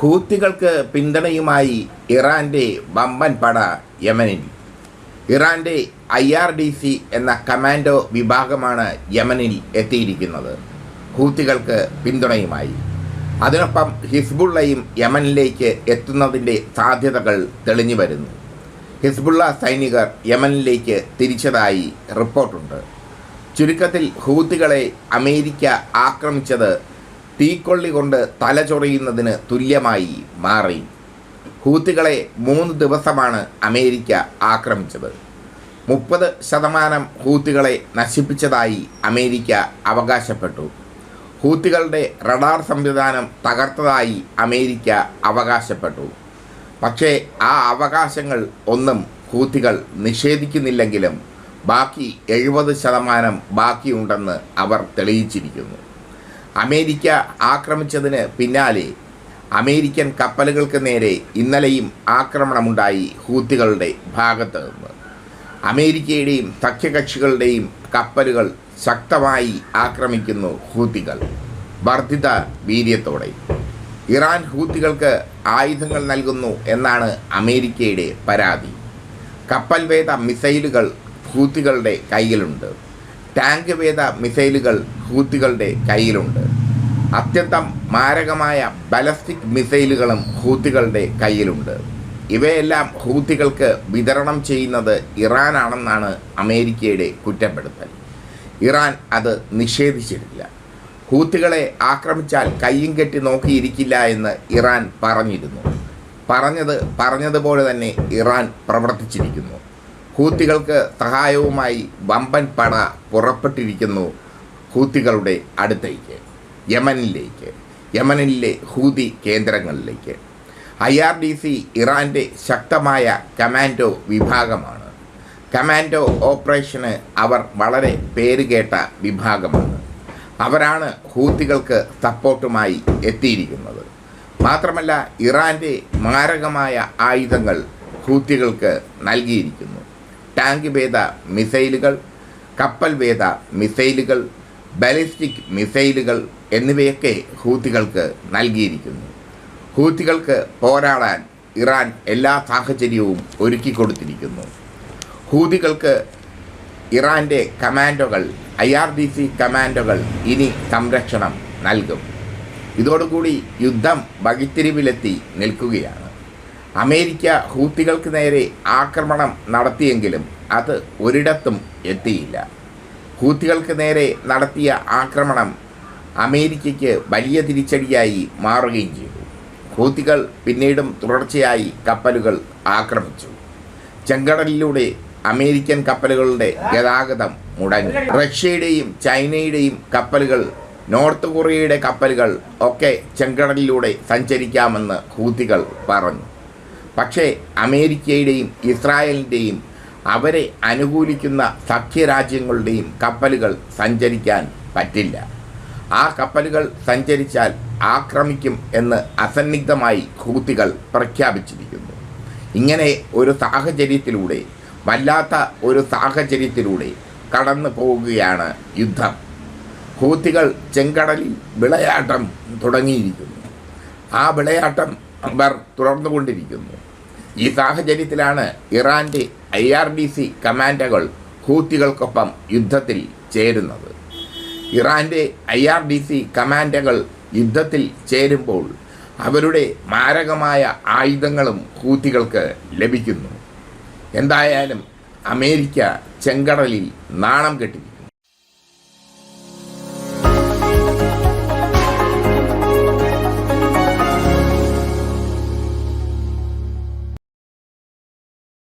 ഹൂത്തികൾക്ക് പിന്തുണയുമായി ഇറാന്റെ വമ്പൻ പട യമനിൽ. ഇറാന്റെ ഐ ആർ ഡി സി എന്ന കമാൻഡോ വിഭാഗമാണ് യമനിൽ എത്തിയിരിക്കുന്നത്. ഹൂത്തികൾക്ക് പിന്തുണയുമായി. അതിനൊപ്പം ഹിസ്ബുള്ളയും യമനിലേക്ക് എത്തുന്നതിന്റെ സാധ്യതകൾ തെളിഞ്ഞു വരുന്നു. ഹിസ്ബുള്ള സൈനികർ യമനിലേക്ക് തിരിച്ചതായി റിപ്പോർട്ടുണ്ട്. ചുരുക്കത്തിൽ ഹൂത്തികളെ അമേരിക്ക ആക്രമിച്ചത് തീക്കൊള്ളി കൊണ്ട് തലചൊറിയുന്നതിന് തുല്യമായി മാറി. ഹൂത്തികളെ മൂന്ന് ദിവസമാണ് അമേരിക്ക ആക്രമിച്ചത്. മുപ്പത് ശതമാനം ഹൂത്തികളെ നശിപ്പിച്ചതായി അമേരിക്ക അവകാശപ്പെട്ടു. ഹൂത്തികളുടെ റഡാർ സംവിധാനം തകർത്തതായി അമേരിക്ക അവകാശപ്പെട്ടു. പക്ഷേ ആ അവകാശങ്ങൾ ഒന്നും ഹൂത്തികൾ നിഷേധിക്കുന്നില്ലെങ്കിലും ബാക്കി എഴുപത് ശതമാനം ബാക്കിയുണ്ടെന്ന് അവർ തെളിയിച്ചിരിക്കുന്നു. അമേരിക്ക ആക്രമിച്ചതിന് പിന്നാലെ അമേരിക്കൻ കപ്പലുകൾക്ക് നേരെ ഇന്നലെയും ആക്രമണമുണ്ടായി ഹൂത്തികളുടെ ഭാഗത്ത് നിന്ന്. അമേരിക്കയുടെയും സഖ്യകക്ഷികളുടെയും കപ്പലുകൾ ശക്തമായി ആക്രമിക്കുന്നു ഹൂത്തികൾ. വർദ്ധിത വീര്യത്തോടെ. ഇറാൻ ഹൂത്തികൾക്ക് ആയുധങ്ങൾ നൽകുന്നു എന്നാണ് അമേരിക്കയുടെ പരാതി. കപ്പൽ വേദ മിസൈലുകൾ ഹൂത്തികളുടെ കയ്യിലുണ്ട്. ടാങ്ക് വേദ മിസൈലുകൾ ഹൂത്തികളുടെ കയ്യിലുണ്ട്. അത്യന്തം മാരകമായ ബലസ്റ്റിക് മിസൈലുകളും ഹൂത്തികളുടെ കയ്യിലുണ്ട്. ഇവയെല്ലാം ഹൂത്തികൾക്ക് വിതരണം ചെയ്യുന്നത് ഇറാനാണെന്നാണ് അമേരിക്കയുടെ കുറ്റപ്പെടുത്തൽ. ഇറാൻ അത് നിഷേധിച്ചിട്ടില്ല. ഹൂത്തികളെ ആക്രമിച്ചാൽ കയ്യും കെട്ടി നോക്കിയിരിക്കില്ല എന്ന് ഇറാൻ പറഞ്ഞിരുന്നു. പറഞ്ഞത് പറഞ്ഞതുപോലെ തന്നെ ഇറാൻ പ്രവർത്തിച്ചിരിക്കുന്നു. ഹൂത്തികൾക്ക് സഹായവുമായി വമ്പൻ പട പുറപ്പെട്ടിരിക്കുന്നു ഹൂത്തികളുടെ അടുത്തേക്ക് യമനിലേക്ക്. യമനിലെ ഹൂതി കേന്ദ്രങ്ങളിലേക്ക്. ഐ ആർ ഡി സി ഇറാന്റെ ശക്തമായ കമാൻഡോ വിഭാഗമാണ്. കമാൻഡോ ഓപ്പറേഷന് അവർ വളരെ പേരുകേട്ട വിഭാഗമാണ്. അവരാണ് ഹൂത്തികൾക്ക് സപ്പോർട്ടുമായി എത്തിയിരിക്കുന്നത്. മാത്രമല്ല ഇറാന്റെ മാരകമായ ആയുധങ്ങൾ ഹൂത്തികൾക്ക് നൽകിയിരിക്കുന്നു. ടാങ്ക് ഭേദ മിസൈലുകൾ കപ്പൽ ഭേദ മിസൈലുകൾ ബാലിസ്റ്റിക് മിസൈലുകൾ എന്നിവയൊക്കെ ഹൂത്തികൾക്ക് നൽകിയിരിക്കുന്നു. ഹൂത്തികൾക്ക് പോരാടാൻ ഇറാൻ എല്ലാ സാഹചര്യവും ഒരുക്കി കൊടുത്തിരിക്കുന്നു. ഹൂതികൾക്ക് ഇറാന്റെ കമാൻഡോകൾ ഐ ആർ ഡി സി കമാൻഡോകൾ ഇനി സംരക്ഷണം നൽകും. ഇതോടുകൂടി യുദ്ധം വകിത്തിരിവിലെത്തി നിൽക്കുകയാണ്. അമേരിക്ക ഹൂത്തികൾക്ക് നേരെ ആക്രമണം നടത്തിയെങ്കിലും അത് ഒരിടത്തും എത്തിയില്ല. ഹൂത്തികൾക്ക് നേരെ നടത്തിയ ആക്രമണം അമേരിക്കയ്ക്ക് വലിയ തിരിച്ചടിയായി മാറുകയും ചെയ്തു. ഹൂത്തികൾ പിന്നീടും തുടർച്ചയായി കപ്പലുകൾ ആക്രമിച്ചു. ചെങ്കടലിലൂടെ അമേരിക്കൻ കപ്പലുകളുടെ ഗതാഗതം മുടങ്ങി. റഷ്യയുടെയും ചൈനയുടെയും കപ്പലുകൾ നോർത്ത് കൊറിയയുടെ കപ്പലുകൾ ഒക്കെ ചെങ്കടലിലൂടെ സഞ്ചരിക്കാമെന്ന് ഹൂത്തികൾ പറഞ്ഞു. പക്ഷേ അമേരിക്കയുടെയും ഇസ്രായേലിന്റെയും അവരെ അനുകൂലിക്കുന്ന സഖ്യരാജ്യങ്ങളുടെയും കപ്പലുകൾ സഞ്ചരിക്കാൻ പറ്റില്ല. ആ കപ്പലുകൾ സഞ്ചരിച്ചാൽ ആക്രമിക്കും എന്ന് അസന്നിഗ്ധമായി ഹൂത്തികൾ പ്രഖ്യാപിച്ചിരിക്കുന്നു. ഇങ്ങനെ ഒരു സാഹചര്യത്തിലൂടെ വല്ലാത്ത ഒരു സാഹചര്യത്തിലൂടെ കടന്നു പോവുകയാണ് യുദ്ധം. ഹൂത്തികൾ ചെങ്കടലിൽ വിളയാട്ടം തുടങ്ങിയിരിക്കുന്നു. ആ വിളയാട്ടം അവർ തുടർന്നുകൊണ്ടിരിക്കുന്നു. ഈ സാഹചര്യത്തിലാണ് ഇറാന്റെ ഐ ആർ ഡി സി കമാൻഡകൾ ഹൂത്തികൾക്കൊപ്പം യുദ്ധത്തിൽ ചേരുന്നത്. ഇറാന്റെ ഐ ആർ ഡി സി കമാൻഡകൾ യുദ്ധത്തിൽ ചേരുമ്പോൾ അവരുടെ മാരകമായ ആയുധങ്ങളും ഹൂത്തികൾക്ക് ലഭിക്കുന്നു. എന്തായാലും അമേരിക്ക ചെങ്കടലിൽ നാണം കെട്ടിരിക്കുന്നു.